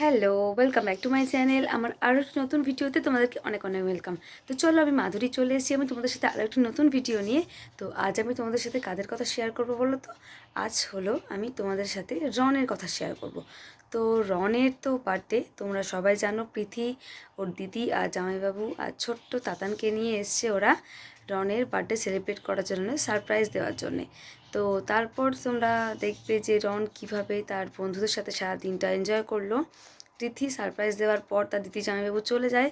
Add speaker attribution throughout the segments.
Speaker 1: Hello welcome back to my channel আমার আরও একটি নতুন ভিডিওতে তোমাদেরকে অনেক অনেক ওয়েলকাম তো চলো আমি মাধুরী চলে এসেছি, আমি তোমাদের সাথে আরও একটি নতুন ভিডিও নিয়ে। তো আজ আমি তোমাদের সাথে কাদের কথা শেয়ার করব বলো তো? আজ হলো আমি তোমাদের সাথে রনের কথা শেয়ার করব। তো রনের তো বার্থডে তোমরা সবাই জানো প্রীতি, ওর দিদি আর জামাইবাবু আর ছোট্ট তাতানকে নিয়ে এসছে ওরা রনের বার্থডে সেলিব্রেট করার জন্য সারপ্রাইজ দেওয়ার জন্যে। তো তারপর তোমরা দেখবে যে রন কীভাবে তার বন্ধুদের সাথে সারা দিনটা এনজয় করল। তিথি সারপ্রাইজ দেওয়ার পর তার দিদি জামাইবাবু চলে যায়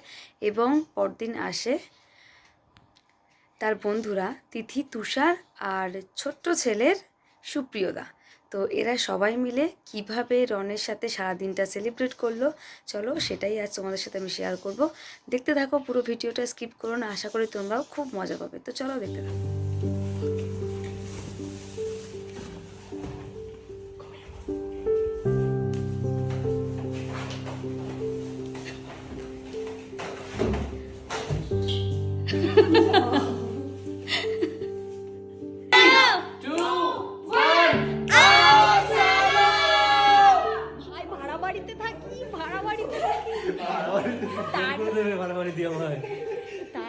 Speaker 1: এবং পরদিন আসে তার বন্ধুরা তিথি, তুষার আর ছোট্ট ছেলের সুপ্রিয়দা। তো এরা সবাই মিলে কীভাবে রনের সাথে সারা দিনটা সেলিব্রেট করল, চলো সেটাই আজ তোমাদের সাথে আমি শেয়ার করব। দেখতে থাকো পুরো ভিডিওটা স্কিপ করো না, আশা করি তোমরাও খুব মজা পাবে। তো চলো দেখতে থাকো।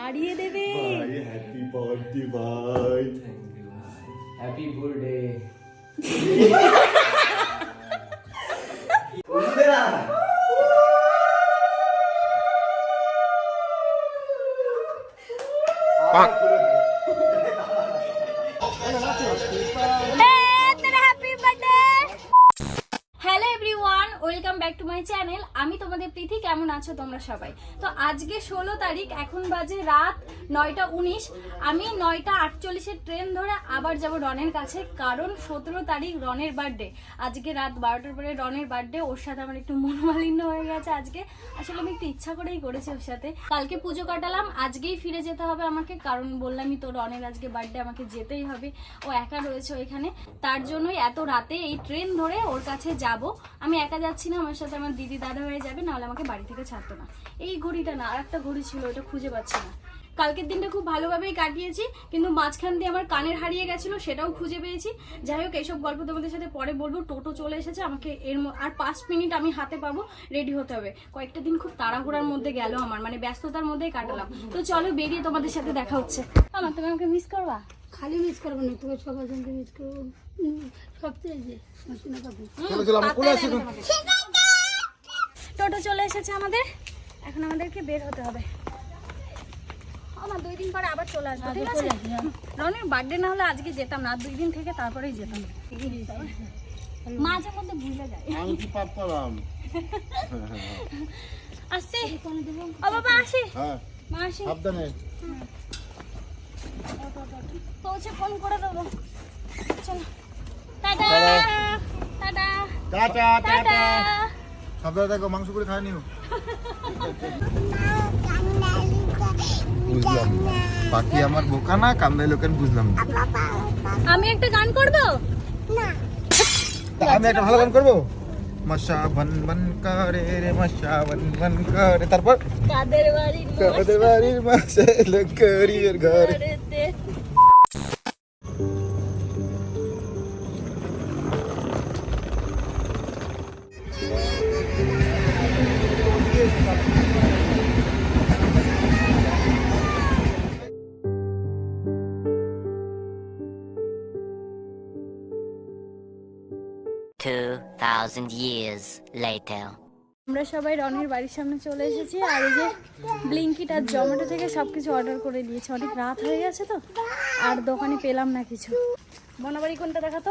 Speaker 2: তাড়িয়ে দেবে।
Speaker 3: ভাই হ্যাপি বার্থডে ভাই
Speaker 4: হ্যাপি বার্থডে
Speaker 2: তোমরা সবাই। তো আজকে ষোলো তারিখ এখন বাজে রাত নয়টা উনিশ। আমি নয়টা আটচল্লিশের ট্রেন ধরে আবার যাব রনের কাছে, কারণ সতেরো তারিখ রনের বার্থডে আজকে রাত বারোটার পরে রনের বার্থডে ওর সাথে আমার একটু মনোমালিন্য হয়ে গেছে আজকে। আসলে আমি একটু ইচ্ছা করেই করেছি ওর সাথে। কালকে পুজো কাটালাম, আজকেই ফিরে যেতে হবে আমাকে, কারণ বললামই তো রনের আজকে বার্থডে আমাকে যেতেই হবে। ও একা রয়েছে ওইখানে। তার জন্যই এত রাতে এই ট্রেন ধরে ওর কাছে যাব। আমি একা যাচ্ছি না, আমার সাথে আমার দিদি দাদা হয়ে যাবে, নাহলে আমাকে বাড়ি থেকে ছাড়তো না। এই ঘড়িটা না আর একটা ঘড়ি ছিল, ওটা খুঁজে পাচ্ছি না। কালকের দিনটা খুব ভালোভাবেই কাটিয়েছি কিন্তু মাঝখান দিয়ে আমার কানের হারিয়ে গেছিল সেটাও খুঁজে পেয়েছি। যাই হোক এইসব গল্প তোমাদের সাথে পরে বলব। টোটো চলে এসেছে আমাকে এর ম- আর পাঁচ মিনিট আমি হাতে পাবো রেডি হতে হবে। কয়েকটা দিন খুব তাড়াহুড়ার মধ্যে গেল আমার মানে ব্যস্ততার মধ্যেই কাটালাম। তো চলো বেরিয়ে তোমাদের সাথে দেখা হচ্ছে। আমার তুমি আমাকে মিস করবা?
Speaker 5: খালি মিস করব না তোকে সবার জন্য মিস করব। সবচেয়ে
Speaker 2: টোটো চলে এসেছে আমাদের। এখন আমাদেরকে বের হতে হবে। আমার দুই দিন পরে আবার চলে আসব ঠিক আছে? রনির বার্থডে না হলে আজকে যেতাম না দুই দিন থেকে তারপরেই যেতাম। মাঝে মধ্যে ভুলে যায়
Speaker 3: আমি কি পাপ করলাম?
Speaker 2: আসছি। ও বাবা আসি।
Speaker 3: হ্যাঁ।
Speaker 2: মা আসি।
Speaker 3: সাবধানে।
Speaker 2: পৌঁছে ফোন করে দেবো। চলো। টাটা। টাটা।
Speaker 3: টাটা।
Speaker 2: টাটা
Speaker 3: সাবধানে দেখো মাংস করে খায় নিও। বুঝলাম বাকি আমার বোকা না কামড়ে লোকেন বুঝলাম না।
Speaker 2: আমি একটা গান করব?
Speaker 3: না। আমি একটা ভালো গান করব? মশা বন বন করে রে মশা বন বন করে। তারপর?
Speaker 2: কাদের বাড়ির
Speaker 3: কাদের বাড়ির মাসে লকরির ঘরে।
Speaker 6: Thousand years later.
Speaker 2: আমরা সবাই রনির বাড়ির সামনে চলে এসেছি আর এই যে ব্লিঙ্কিট আর জোম্যাটো থেকে সব কিছু অর্ডার করে দিয়েছি। অনেক রাত হয়ে গেছে তো আর দোকানে পেলাম না কিছু। বনাবাড়ি কোনটা দেখাতো?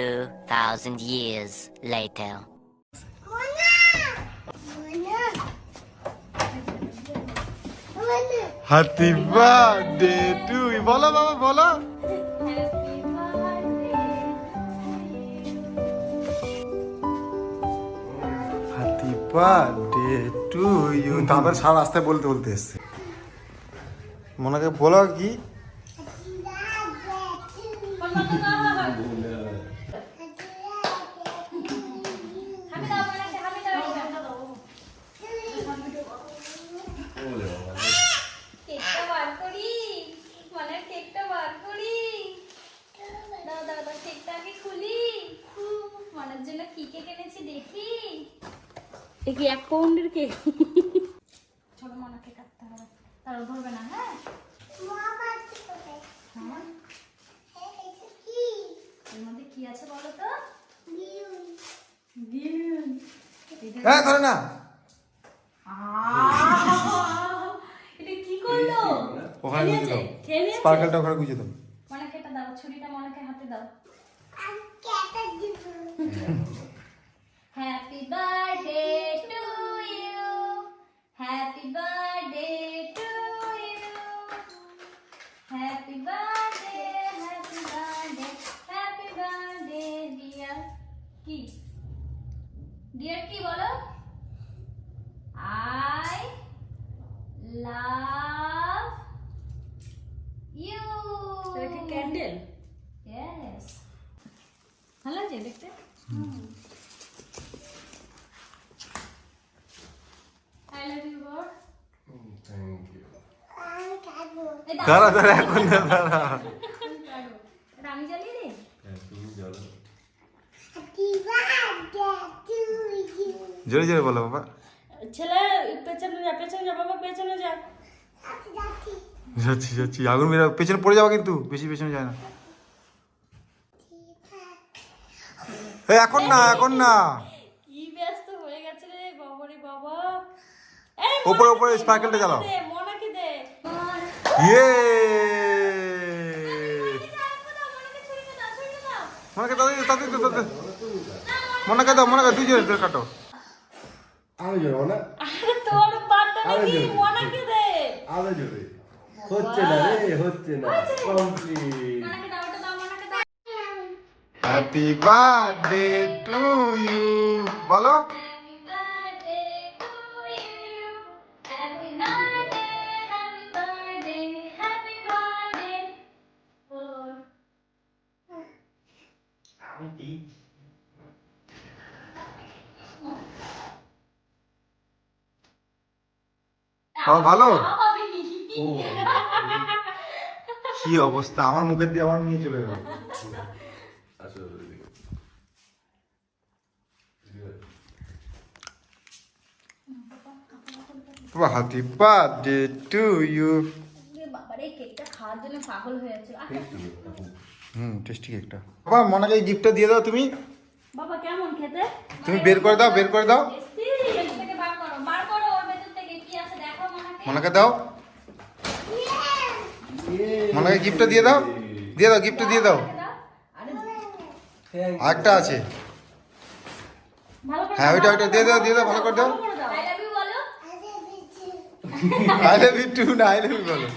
Speaker 6: 2,000 years later.
Speaker 3: Happy birthday to you. Bola, Baba, Bola. Happy birthday to you. তারপর সারা রাস্তায় বলতে বলতে এসছে মনাকে বলো কি
Speaker 2: এ কি এক পাউন্ডের কেক? ছোট মনাকে কাটতে হবে। তারা ধরবে না হ্যাঁ? হ্যাঁ? এর মধ্যে কি আছে বলো তো?
Speaker 3: হ্যাঁ ধরে না।
Speaker 2: এটা কি করল?
Speaker 3: ওখানে গুজে দাও? স্পার্কেলটা ওখানে গুজে দাও
Speaker 2: মনাকে এটা দাও ছুরিটা মনাকে হাতে দাও happy birthday to you happy birthday to you happy birthday happy birthday happy birthday dear কি ডিয়ার কি বলো I love you
Speaker 1: candle
Speaker 2: Yes. ভালো আছে দেখতে আই লাভ ইউ গড
Speaker 3: দাঁড়া দাঁড়া এখন দাঁড়া।
Speaker 2: আমি জ্বালিয়ে দিই
Speaker 3: জোরে জোরে বলো বাবা।
Speaker 1: ছেলে পেছনে যা পেছনে যা বাবা পেছনে যা।
Speaker 3: যাচ্ছি যাচ্ছি। আগুন বেরো পেছনে পড়ে যাব কিন্তু বেশি পেছনে যায় না। এখন না এখন না।
Speaker 1: কি ব্যস্ত হয়ে গেছে রে বাবা রে বাবা।
Speaker 3: ওপরে ওপরে স্পার্কেলটা
Speaker 1: দে
Speaker 3: ইয়ে
Speaker 2: মনাকে
Speaker 3: মনে তাতে তো তাতে মনে দাও মনে তুই জোরে কাটো।
Speaker 7: আরও জোরে না
Speaker 1: তোর বার্থডে নাকি মনাকে দে।
Speaker 7: আরও জোরে হচ্ছে না রে হচ্ছে না। কমপ্লিট।
Speaker 2: মনাকে দাও ওটা দাও
Speaker 3: হ্যাপি বার্থডে টু ইউ বলো। ও ভালো। কি অবস্থা? আমার মুখের দিয়ে আমার নিয়ে চলে গেল। বার্থডে টু ইউ
Speaker 2: হয়ে
Speaker 3: হুম টেস্টি কেকটা বাবা মনাকে এই গিফটটা দিয়ে দাও তুমি।
Speaker 1: বাবা কেমন খেতে?
Speaker 3: তুমি বের করে দাও বের করে দাও
Speaker 1: টেস্টি
Speaker 2: ভেতর থেকে বার করো বার করো ওর ভেতর থেকে কি আছে দেখো মনাকে
Speaker 3: দাও। মনাকে গিফটটা দিয়ে দাও। দিয়ে দাও গিফটটা দিয়ে দাও। আরেকটা আছে। হ্যাঁ ওইটা ওইটা দিয়ে দাও দিয়ে দাও ভালো করে দাও। আই লাভ ইউ টু না আই লাভ ইউ বলো।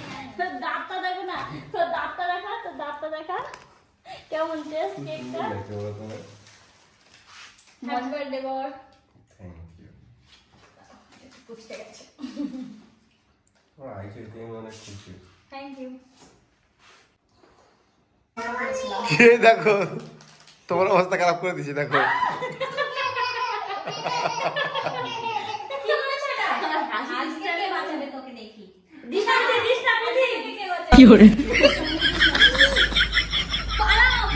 Speaker 1: কেমন টেস্ট কেকটা
Speaker 2: হ্যাপি বার্থডে বর।
Speaker 7: থ্যাংক ইউ
Speaker 2: বুঝতে গেছে
Speaker 7: আইসে দিয়ে অনেক খুশি
Speaker 2: থ্যাংক ইউ
Speaker 3: কে দেখো তোমার অবস্থা খারাপ করে দিয়েছে দেখো
Speaker 2: কি হয়েছে এটা আজ থেকে বাঁচাবে তোকে দেখি।
Speaker 1: দিস না দিস না
Speaker 2: কে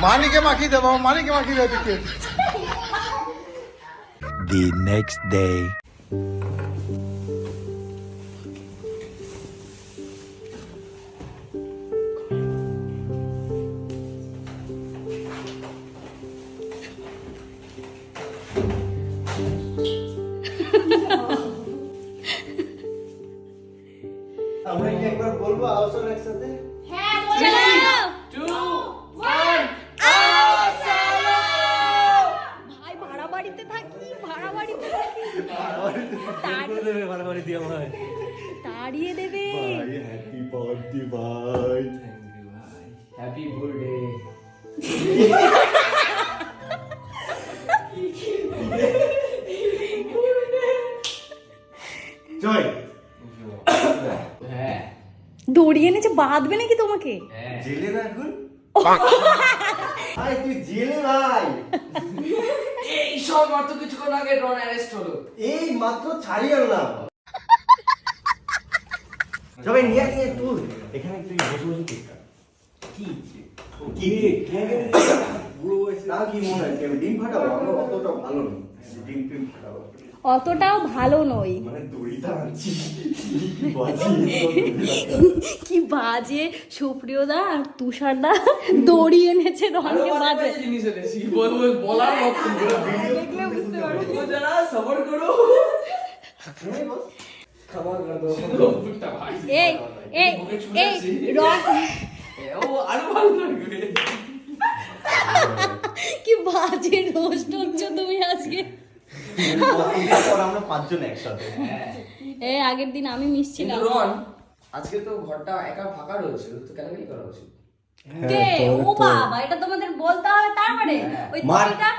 Speaker 3: মানিকে মাখিয়ে দাও বাবা মানিকে মাখিয়ে আমরা কি
Speaker 8: একবার বলব আলোচনা
Speaker 7: একসাথে?
Speaker 2: দড়ি এনেছে বাঁধবে নাকি তোমাকে?
Speaker 7: জেলে না এখন। তুই জেলে ভাই।
Speaker 4: এই সব মাত্র কিছুক্ষণ আগে ডন অ্যারেস্ট হলো।
Speaker 7: এই মাত্র ছাড়িয়ে আনলাম। সবাই নিয়ে নিয়ে তুই এখানে তুই বসে বসে কেক কি কি পুরো কি মনে হয়? ডিম ফাটাবো? আমরা অতটা ভালো নই। ডিম টিম ফাটাবো।
Speaker 2: অতটাও ভালো নই।
Speaker 7: মানে
Speaker 2: কি বাজে সুপ্রিয় দা আর তুষার দা দড়ি এনেছে রনকে এই এই এই রন
Speaker 4: আরও ভালো লাগবে।
Speaker 2: কি বাজে রোস্ট হচ্ছ তুমি আজকে।
Speaker 7: আমরা পাঁচজন একসাথে
Speaker 2: এই আগের দিন আমি
Speaker 4: কিন্তু রন আজকে তো ঘরটা একা ফাঁকা রয়েছে তো কেন করা উচিত
Speaker 2: কে? ও বাবা এটা তোমাদের বলতে হবে তারপরে। ওই দড়িটা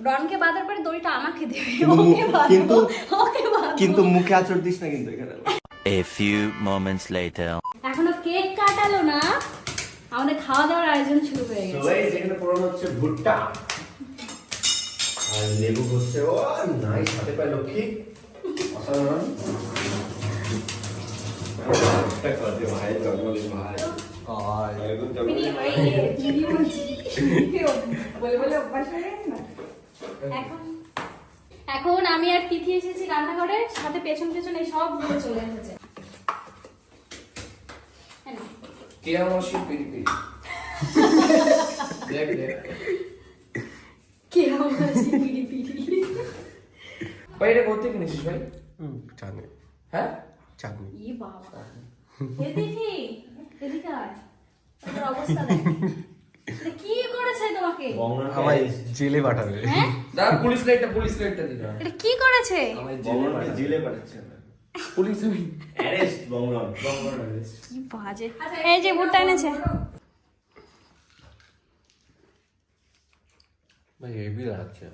Speaker 2: রনকে বাঁধার পরে দড়িটা আমাকে দেবে
Speaker 7: কিন্তু
Speaker 2: ওকে বাঁধবো
Speaker 7: কিন্তু-
Speaker 2: ওকে বাঁধবো।
Speaker 7: কিন্তু মুখে আচর দিস না কিন্তু এখানে।
Speaker 8: A few moments later.
Speaker 2: এখনও কেক কাটালো না আমাদের খাওয়া দাওয়ার আয়োজন শুরু হয়ে গেছে।
Speaker 7: সবাই যেখানে পড়ানো হচ্ছে ভুট্টা। আর লেবু হচ্ছে ও নাই সাথে পায় লক্ষ্মী। অসাধারণ। ভাই জন্মদিন ভাই। আর
Speaker 2: এখন এখন আমি আর তিথি এসেছি রান্নাঘরে সাথে পেছন পেছন এই সব ঘুরে চলে এসেছে। হ্যাঁ না?
Speaker 4: কে আমার পিড়ি পিড়ি দেখ দেখ।
Speaker 2: কে আমার পিড়ি পিড়ি
Speaker 4: ভাই এটা করতে কিনেছিস ভাই?
Speaker 7: চাঁদনি।
Speaker 4: হ্যাঁ?
Speaker 7: চাঁদনি।
Speaker 2: ই বাবা। এ তিথি এদিকে আয়। তোর অবস্থা দেখ। কি করেছে তোমাকে?
Speaker 7: আমায় জেলে পাঠাবে।
Speaker 2: হ্যাঁ?
Speaker 4: পুলিশ লাইটটা পুলিশ লাইটটা
Speaker 2: এটা কি করেছে?
Speaker 4: আমায়
Speaker 7: বঙ্গনকে জেলে পাঠাচ্ছে
Speaker 4: পুলিশ আমি
Speaker 7: অ্যারেস্ট
Speaker 2: কি বাজে। এই যে ভুট্টা এনেছে।
Speaker 7: হেভি লাগছে।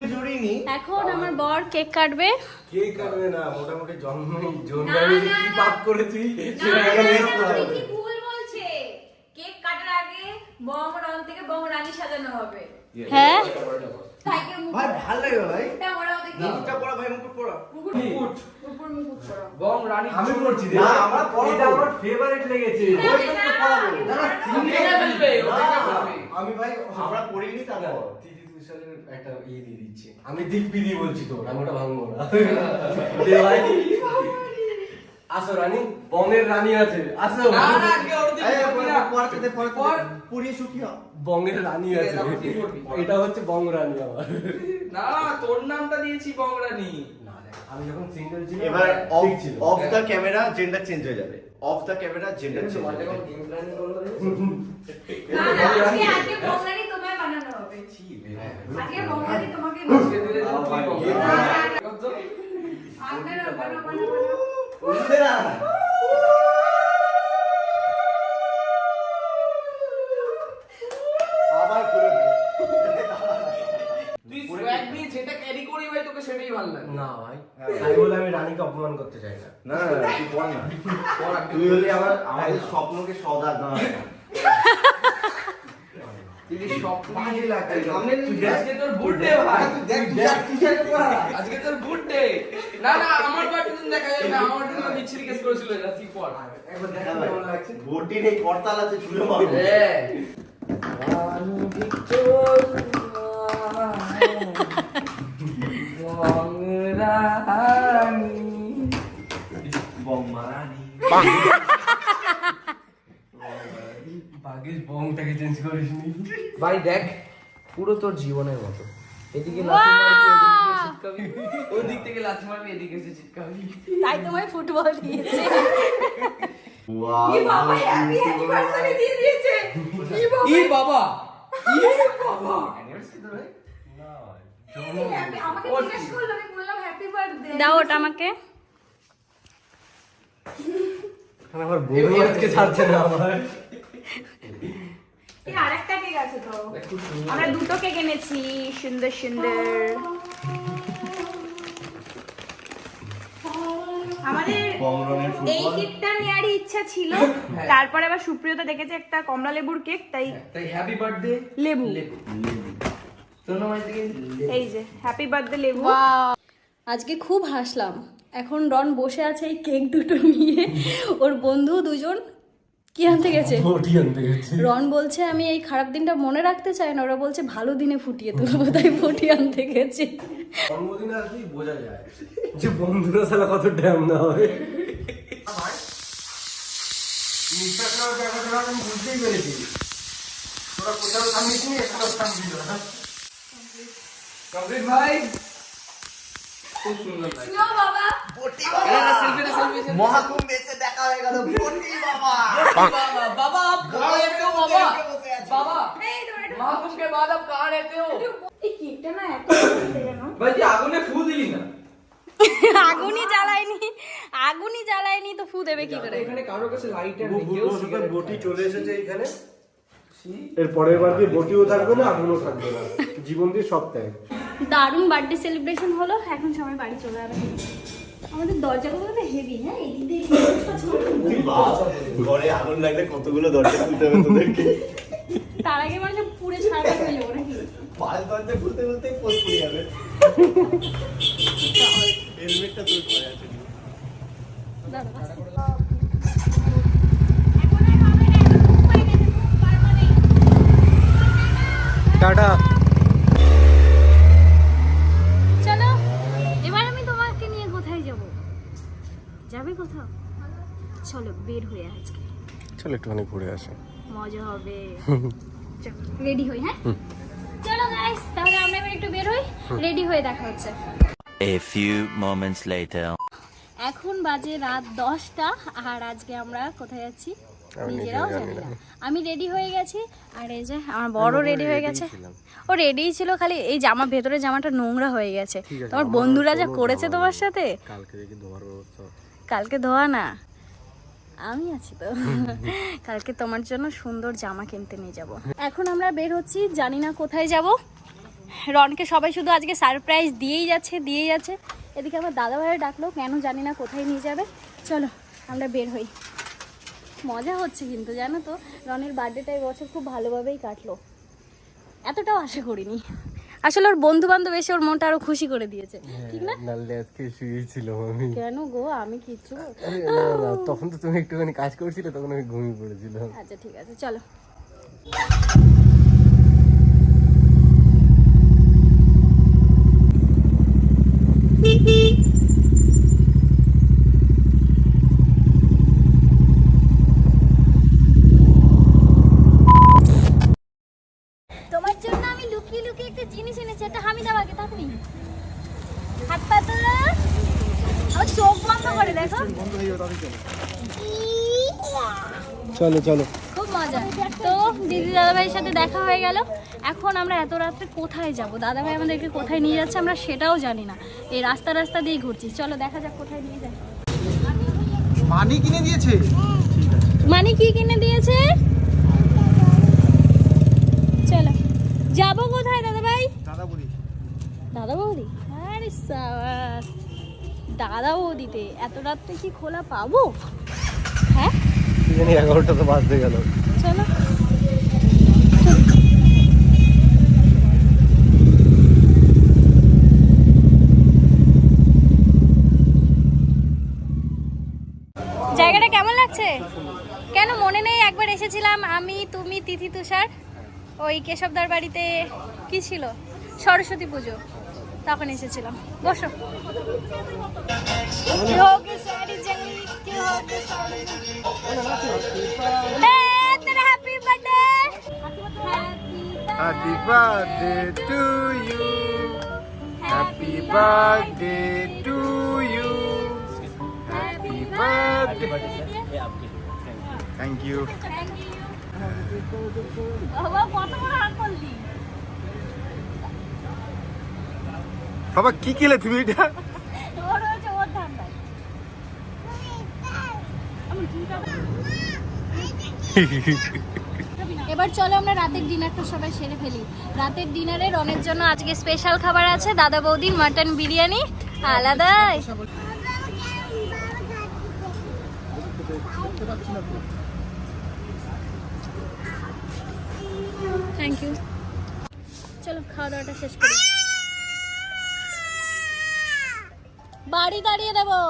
Speaker 7: জুড়িনি
Speaker 2: এখন আমার বর কেক কাটবে।
Speaker 7: কেক কাটবে না মোটামুটি জন্ম জন্ম কি পাপ করেছি? সেটা এখন list করা? হবে।
Speaker 2: ভুল বলছে। কেক কাটার আগে বং রং থেকে বম রানী সাজানো হবে। হ্যাঁ?
Speaker 7: ভাই ভালো লাগে ভাই।
Speaker 5: পরাও
Speaker 7: মুকুট
Speaker 5: মুকুট উপর মুকুট
Speaker 4: বং রানী
Speaker 7: আমি পড়ছি না আমার এটা আমার ফেভারিট লেগেছে ওই তো না না
Speaker 4: ফেলবে।
Speaker 7: আমি ভাই আমরা পড়িনি তারপর তিথি একটা ইয়ে দিয়ে দিচ্ছি আমি দিব্যি বলছি তো আমি ওটা ভাঙবো না আসো রানী বনের রানী আছে আসো
Speaker 4: না, না, আজকে ওর দিকে যাবি না। পর।
Speaker 7: পুরিয়ে বঙ্গের রানী আছে? এটা হচ্ছে বঙ্গ রানী আমার
Speaker 4: না তোর নামটা দিয়েছি বং রানী
Speaker 7: না আমি যখন সিঙ্গেল ছিলাম
Speaker 9: এবার অফ
Speaker 7: ছিল
Speaker 9: off the camera gender change হয়ে যাবে off the camera gender change হয়ে যাবে
Speaker 5: আজকে আজকে বং রানী তোমায় বানানো হবে আজকে বং রানী তোমাকে
Speaker 7: ইয়ে।
Speaker 5: আপনারা বানাও বানাও
Speaker 4: ভালো লাগে।
Speaker 7: না ভাই। আমি বলে আমি রানীকে অপমান করতে চাই না।
Speaker 9: না তুই বল না। তুই হলে আমার আমাদের স্বপ্নকে সদা
Speaker 4: তুই তুই আজকে তোর
Speaker 9: তুই তুই
Speaker 4: তোর বুড়ডে না না আমার বাড়িতে দেখা যাবে না আমার জন্য বিচ্ছিরি কেস করেছিল এটা তুই পর
Speaker 7: একবার দেখ কেমন লাগছে।
Speaker 9: ভোটির এই করতালাতে ছুড়ে মারবো।
Speaker 7: বংটাকে চেঞ্জ
Speaker 4: ভাই দেখ পুরো তোর জীবনের মতো। এদিকে লাথি মারবি ওদিক থেকে লাথি মারবি এদিকে এসে চিৎকাবি
Speaker 2: তাই তোমায় ফুটবল দিয়েছে।
Speaker 5: ই বাবা হ্যাপি অ্যানিভার্সারি দিয়ে দিয়েছে। ই বাবা।
Speaker 4: ই বাবা। ই বাবা।
Speaker 5: Happy- আমাকে জিজ্ঞেস করল আমি বললাম হ্যাপি বার্থডে
Speaker 2: দাও ওটা আমাকে।
Speaker 7: আমার বউ আজকে ছাড়ছে না আমার।
Speaker 2: আরেকটা কেক আছে তো। আমরা দুটো কেক এনেছি সুন্দর সুন্দর। আমাদের এই কেকটা নেওয়ারই ইচ্ছা ছিল। তারপরে আবার সুপ্রিয়তা দেখেছে একটা কমলা লেবুর কেক তাই
Speaker 4: তাই হ্যাপি বার্থডে
Speaker 2: লেবু। এই যে হ্যাপি বার্থডে লেবু। আজকে খুব হাসলাম। এখন রন বসে আছে এই কেক দুটো নিয়ে। ওর বন্ধু দুজন কি আনতে গেছে? রন বলছে আমি এই খারাপ দিনটা মনে রাখতে চাই না। ওরা বলছে ভালো দিনে ফুটিয়ে তুলবো। তাই ফুটি আনতে গেছে।
Speaker 7: জন্মদিন আসলেই বোঝা যায় যে বন্ধুরা সালা কত ড্যাম না হবে নিঃশ্বাস নেওয়ার ব্যাপারটা আমি বুঝতেই পেরেছি। তোরা কোথাও থামিস নি এখানেও থামবি না।
Speaker 4: কমপ্লিট ভাই? খুব সুন্দর
Speaker 5: বাবা।
Speaker 2: আগুনই জ্বালায়নি আগুনই জ্বালায়নি তো ফু দেবে কি করে?
Speaker 7: বটি চলে এসেছে এখানে? বার দিয়ে বটিও থাকবে না আগুনও থাকবে না। জীবন দিয়ে সব ত্যাগ।
Speaker 2: দারুণ বার্থডে সেলিব্রেশন হলো এখন সবাই বাড়ি চলে যাবে। আমাদের দরজাগুলো তো হেভি হ্যাঁ? এই দিয়ে
Speaker 9: ঘরে আগুন লাগলে কতগুলো দরজা খুলতে হবে তোদেরকে?
Speaker 2: তার আগে মানে পুড়ে ছাড়া হয়ে যাব নাকি?
Speaker 9: পাঁচ দরজা খুলতে খুলতে পোস্ট করে যাবে। হেলমেটটা তোর পরে আছে।
Speaker 7: টাটা
Speaker 2: চলো এবার আমি তোমাকে নিয়ে কোথায় যাব যাবে কোথাও? চলো বের হয়ে আজকে।
Speaker 7: চলো একটুখানি ঘুরে আসে।
Speaker 2: মজা হবে। রেডি হই হ্যাঁ? চলো গাইস তাহলে আমরা এবার একটু বের হই। রেডি হয়ে দেখা হচ্ছে।
Speaker 8: A few moments later.
Speaker 2: এখন বাজে রাত দশটা আর আজকে আমরা কোথায় যাচ্ছি? নিজেরাও জানি না। আমি রেডি হয়ে গেছি আর এই যে আমার বড় রেডি হয়ে গেছে। ও রেডি ছিল খালি এই জামা ভেতরে জামাটা নোংরা হয়ে গেছে। তোমার বন্ধুরা যা করেছে তোমার সাথে?
Speaker 7: কালকে দেখি ধোয়ার ব্যবস্থা
Speaker 2: কালকে ধোয়া না? আমি আছি তো। কালকে তোমার জন্য সুন্দর জামা কিনতে নিয়ে যাব। এখন আমরা বের হচ্ছি, জানি না কোথায় যাব। রনকে সবাই শুধু আজকে সারপ্রাইজ দিয়েই যাচ্ছে দিয়েই যাচ্ছে। এদিকে আমার দাদা ভাইয়ের ডাকলো, কেন জানি না কোথায় নিয়ে যাবে। চলো, আমরা বের হই। মজা হচ্ছে কিন্তু, জানো তো? রনের বার্থডেটা বছর খুব ভালোভাবেই কাটলো। এতটাও আশা করিনি। আসলে ওর বন্ধু বান্ধব এসে ওর মনটা আরও খুশি করে দিয়েছে। ঠিক না?
Speaker 7: আজকে শুয়েছিল আমি
Speaker 2: কেন গো? আমি
Speaker 7: কিছু তখন তো তুমি একটুখানি কাজ করছিলে তখন আমি ঘুমিয়ে পড়েছিলাম।
Speaker 2: আচ্ছা ঠিক আছে চলো তোমার জন্য আমি লুকিয়ে লুকিয়ে একটা জিনিস এনেছি একটা হামি দাও আগে তাড়াতাড়ি হাত পা তোলো আমার চোখ বন্ধ করে দেখো
Speaker 7: চলো চলো।
Speaker 2: খুব মজা। তো দিদি দাদাভাইয়ের সাথে দেখা হয়ে গেল। এখন আমরা এত রাত্রে কোথায় যাব? দাদাভাই আমাদেরকে কোথায় নিয়ে যাচ্ছে আমরা সেটাও জানি না। এই রাস্তা রাস্তা দিয়েই ঘুরছি। চলো দেখা যাক কোথায় নিয়ে যায়
Speaker 3: মানি কিনে দিয়েছে?
Speaker 2: মানে কি কিনে দিয়েছে? চলো। যাব কোথায় দাদাভাই?
Speaker 3: দাদা বলি
Speaker 2: দাদা বৌদি? আরে সাবাস। দাদা বৌদিতে এত রাত্রে কি খোলা পাবো? হ্যাঁ?
Speaker 7: কি জানি এগারোটা তো বাজতে গেল।
Speaker 2: চলো। জায়গাটা কেমন লাগছে? কেন মনে নেই? একবার এসেছিলাম আমি তুমি তিথি তুষার। ওই কেশবদার বাড়িতে কি ছিল? সরস্বতী পুজো। তখন এসেছিলাম। বসো।
Speaker 3: Happy birthday to you. Happy birthday to you. Happy birthday. Thank you.
Speaker 2: Thank you. বাবা
Speaker 3: কি খেলে তুমি এটা
Speaker 2: এবার চলো আমরা রাতের ডিনারটা সবাই সেরে ফেলি। রাতের ডিনারে রনের জন্য আজকে স্পেশাল খাবার আছে দাদা বৌদির মাটন বিরিয়ানি। আলাদাই থ্যাংক ইউ চলো খাওয়া দাওয়াটা শেষ করি। বাড়ি দাঁড়িয়ে দেবো।